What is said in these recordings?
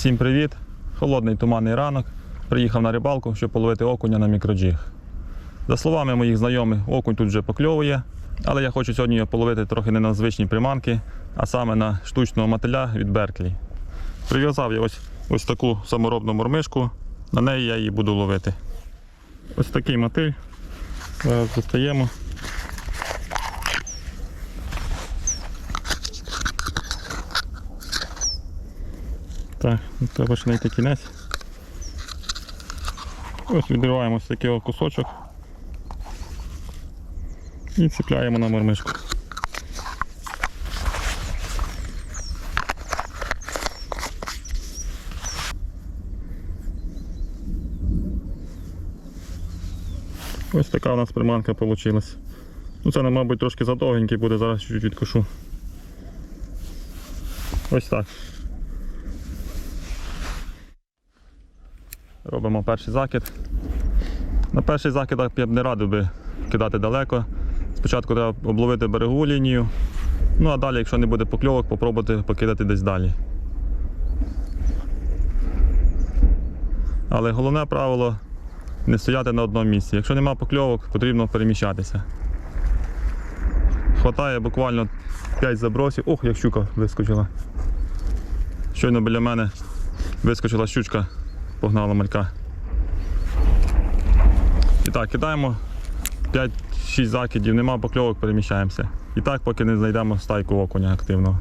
Всім привіт! Холодний туманний ранок. Приїхав на рибалку, щоб половити окуня на мікроджиг. За словами моїх знайомих, окунь тут вже покльовує, але я хочу сьогодні його половити трохи не на звичні приманки, а саме на штучного мотиля від Берклі. Прив'язав я ось, ось таку саморобну мормишку, на неї я її буду ловити. Ось такий мотиль. Зараз достаємо. Так, ну, треба ж кінець. Ось відриваємо ось такий кусочок і цепляємо на мормишку. Ось така у нас приманка вийшла. Ну це, мабуть, трошки задовгенький буде, зараз чуть-чуть відкушу. Ось так. Робимо перший закид. На перший закид я б не радив би кидати далеко. Спочатку треба обловити берегову лінію, ну а далі, якщо не буде покльовок, попробувати покидати десь далі. Але головне правило не стояти на одному місці. Якщо нема покльовок, потрібно переміщатися. Хватає буквально 5 забросів. Ох, як щука вискочила. Щойно біля мене вискочила щучка, погнала малька. І так, кидаємо 5-6 закидів, нема покльовок, переміщаємося. І так, поки не знайдемо стайку окуня активного.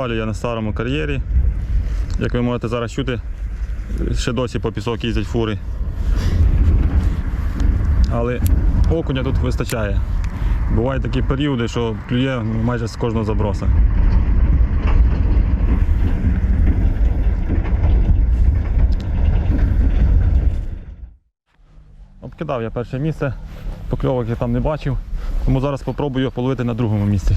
Рибалю я на старому кар'єрі. Як ви можете зараз чути, ще досі по пісок їздять фури. Але окуня тут вистачає. Бувають такі періоди, що клює майже з кожного заброса. Обкидав я перше місце, покльовок я там не бачив, тому зараз спробую його половити на другому місці.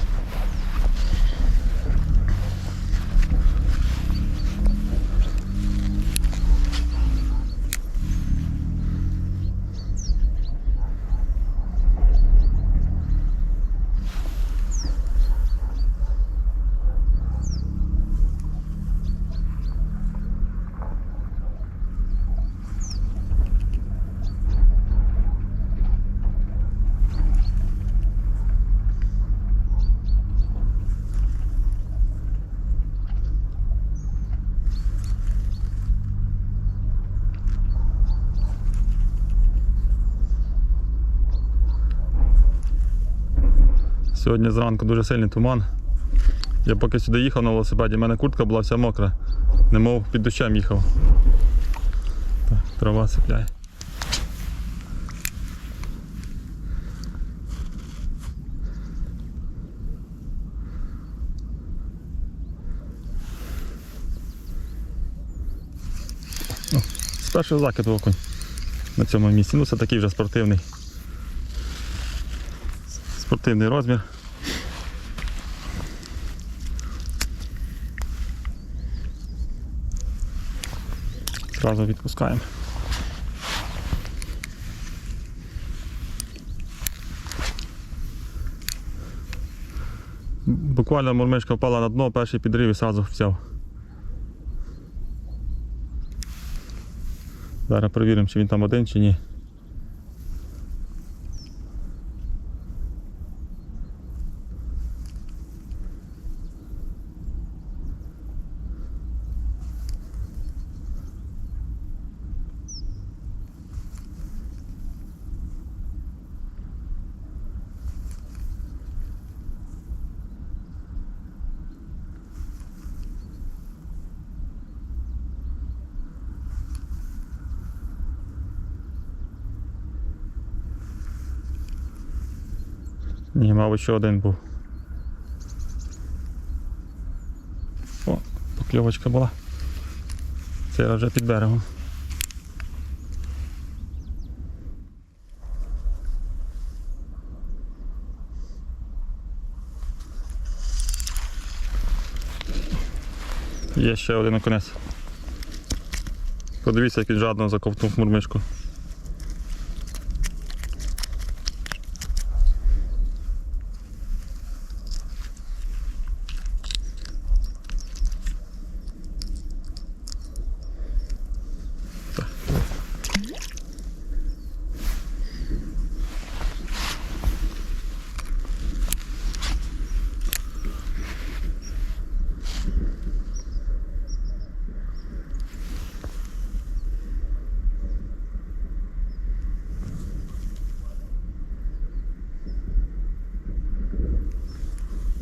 Сьогодні зранку дуже сильний туман. Я поки сюди їхав на велосипеді, в мене куртка була вся мокра, немов під дощем їхав. Так, трава сипляє. О, З першого окунь на цьому місці. Ну це такий вже спортивний. Спортивний розмір. Зразу відпускаємо. Буквально мурмишка впала на дно, перший підрив і одразу взяв. Зараз перевіримо, чи він там один чи ні. Ні, мабуть, ще один був. О, покльовочка була. Це вже під берегом. Є ще один конець. Подивіться, як він жадно заковтнув мурмишку.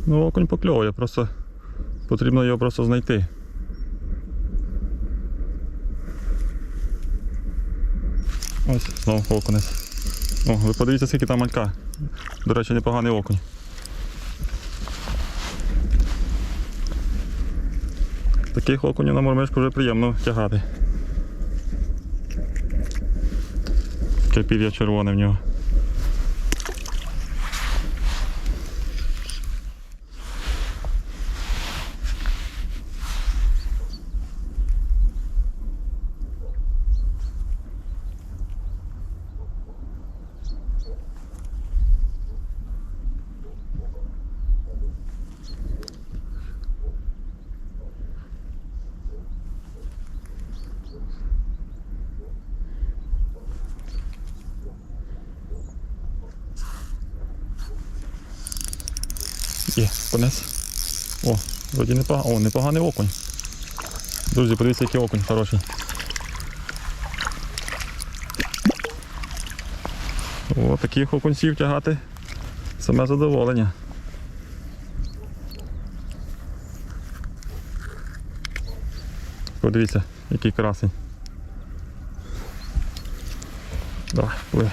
Ну, окунь покльовує, просто потрібно його просто знайти. Ось знову окунець. О, ви подивіться, скільки там малька. До речі, непоганий окунь. Таких окунів на мормишку вже приємно тягати. Таке червоне в нього. Є, понес. О, вроді непоганий. О, непоганий окунь. Друзі, подивіться, який окунь хороший. О, таких окунців тягати. Саме задоволення. Подивіться, який красень. Давай, пливи.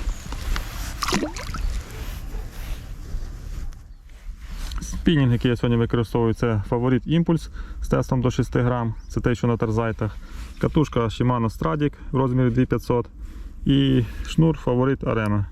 Спінінг, який я сьогодні використовую, це фаворит імпульс з тестом до 6 грам. Це те, що на тарзайтах. Катушка Shimano Stradic в розмірі 2500 і шнур фаворит Arena.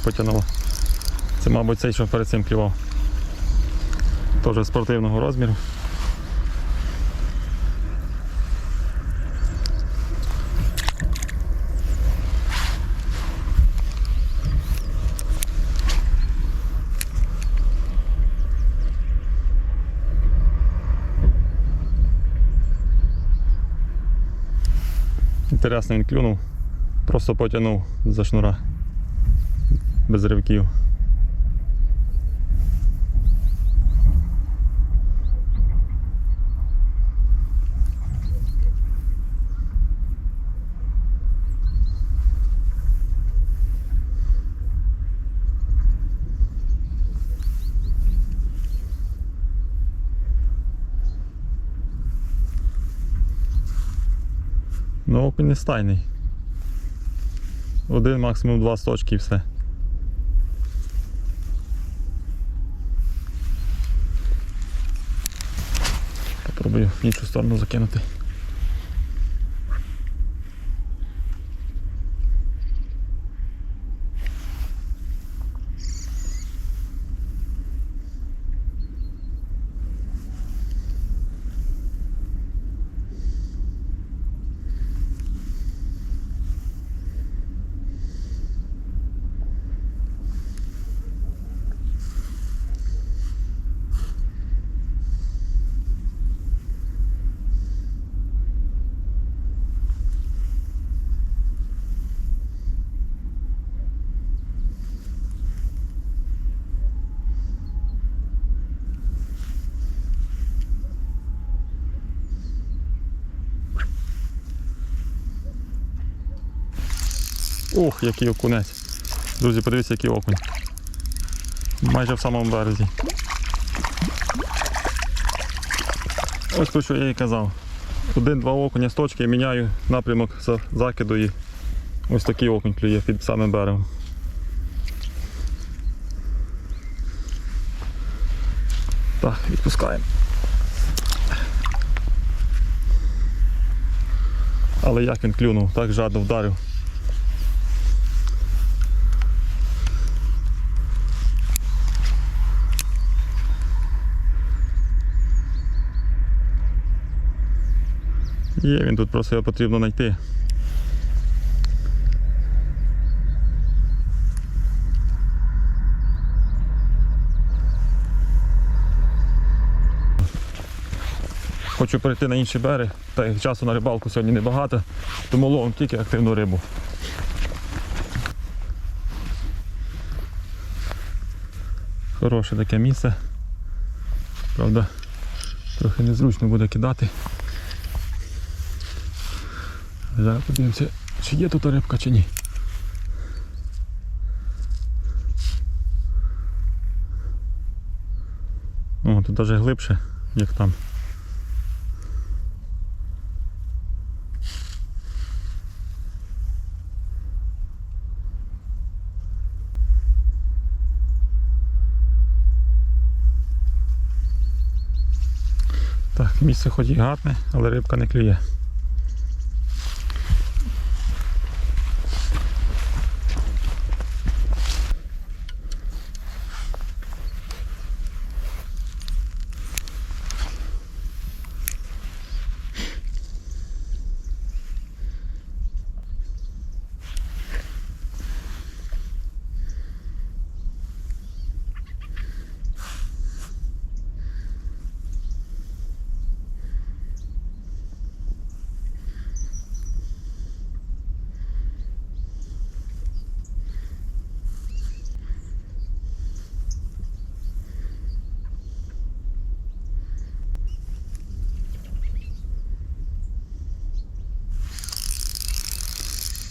О, потягнуло. Це, мабуть, цей, що перед цим клював. Теж спортивного розміру. Інтересно, він клюнув, просто потягнув за шнура без ривків. Ну, окунь не стайний. Один, максимум два сточки і все. Попробую в іншу сторону закинути. Ух, який окунець. Друзі, подивіться, який окунь. Майже в самому березі. Ось то, що я і казав. Один-два окуня з точки міняю напрямок за- закиду і ось такий окунь клює під самим берегом. Так, відпускаємо. Але як він клюнув, так жадно вдарив. Є, він тут просто його потрібно знайти. Хочу перейти на інший берег, та як часу на рибалку сьогодні небагато, тому ловимо тільки активну рибу. Хороше таке місце. Правда, трохи незручно буде кидати. Зараз подивимося, чи є тут рибка, чи ні. О, тут навіть глибше, як там. Так, місце хоч і гарне, але рибка не клює.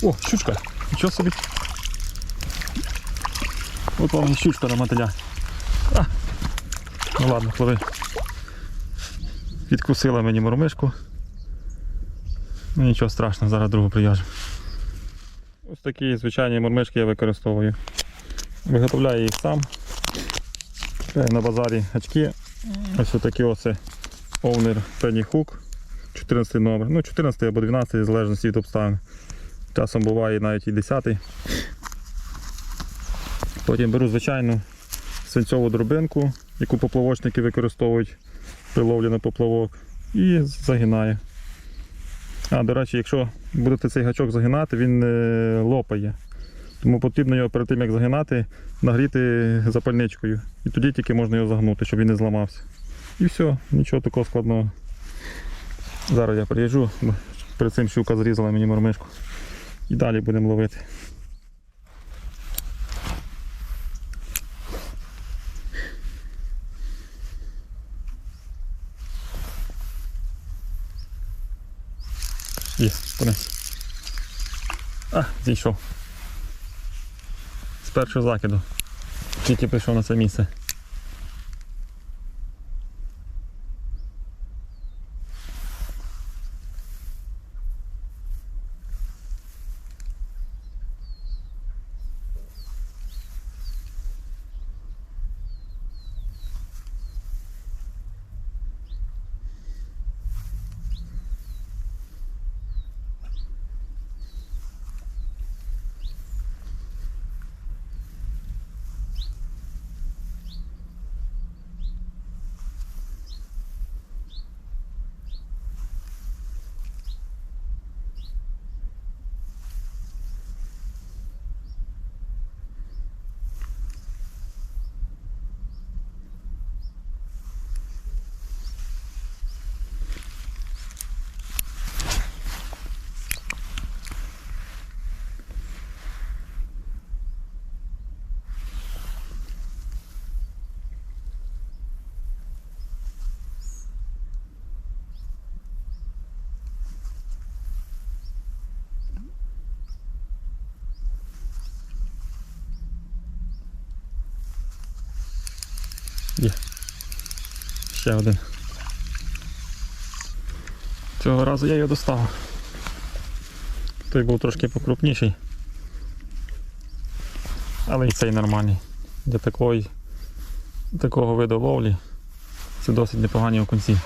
О, щучка. Нічого собі. От вам щучка на мотиля. А. Ну ладно, пливи. Відкусила мені мормишку. Ну нічого страшного, зараз другу прив'яжемо. Ось такі звичайні мормишки я використовую. Виготовляю їх сам. На базарі гачки. Ось такі оце Owner Penny Hook. 14 номер. Ну, 14 або 12, в залежності від обставин. Часом буває навіть і 10. Потім беру звичайну свинцьову дробинку, яку поплавочники використовують при ловлі на поплавок, і загинаю. А, до речі, якщо будете цей гачок загинати, він е, лопає. Тому потрібно його перед тим, як загинати, нагріти запальничкою. І тоді тільки можна його загнути, щоб він не зламався. І все, нічого такого складного. Зараз я приїжджу, перед цим щука зрізала мені мормишку. І далі будемо ловити. Є, понес. А, зійшов. З першого закиду. Тільки прийшов на це місце. Є. Ще один. Цього разу я його достав. Той був трошки покрупніший. Але і цей нормальний. Для такої, такого виду ловлі це досить непогані окунці.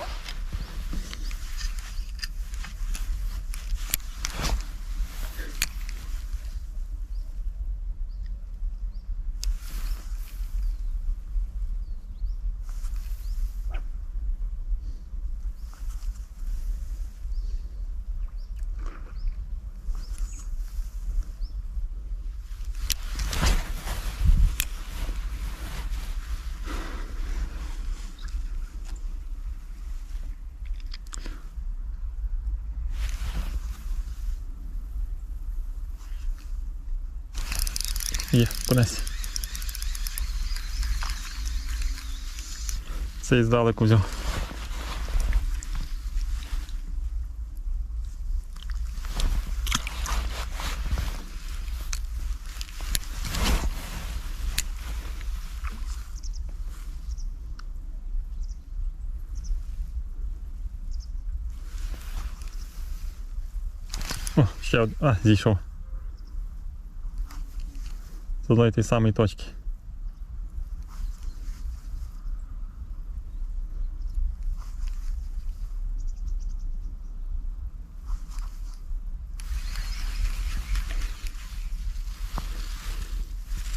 Є, конець. Цей здалеку взяв. О, ще один. А, зійшов. Одної тієї самої точки.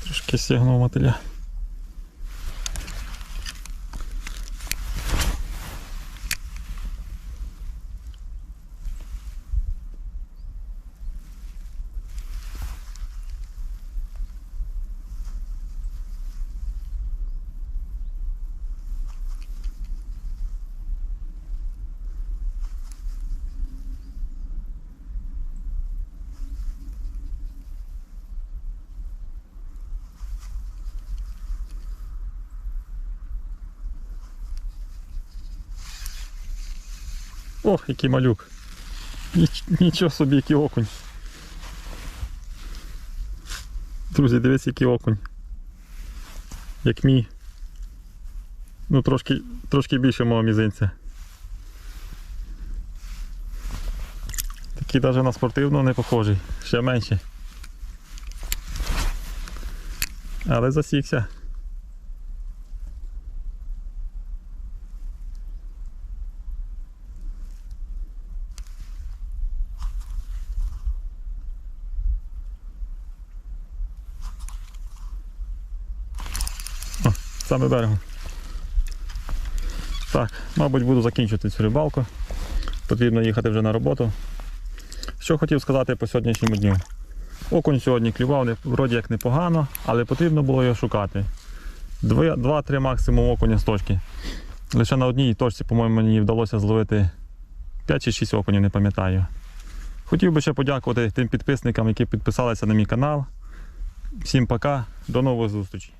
Трошки стягнув мотиля. Ох, який малюк. Ніч, нічого собі, який окунь. Друзі, дивіться, який окунь. Як мій. Ну, трошки, трошки більше мого мізинця. Такий навіть на спортивного не похожий, ще менший. Але засікся. Саме берегом. Так, мабуть, буду закінчувати цю рибалку. Потрібно їхати вже на роботу. Що хотів сказати по сьогоднішньому дню. Окунь сьогодні клював, вроді як непогано, але потрібно було його шукати. Два- Два-три максимум окуня з точки. Лише на одній точці, по-моєму, мені вдалося зловити 5 чи 6 окунів, не пам'ятаю. Хотів би ще подякувати тим підписникам, які підписалися на мій канал. Всім пока, до нових зустрічей.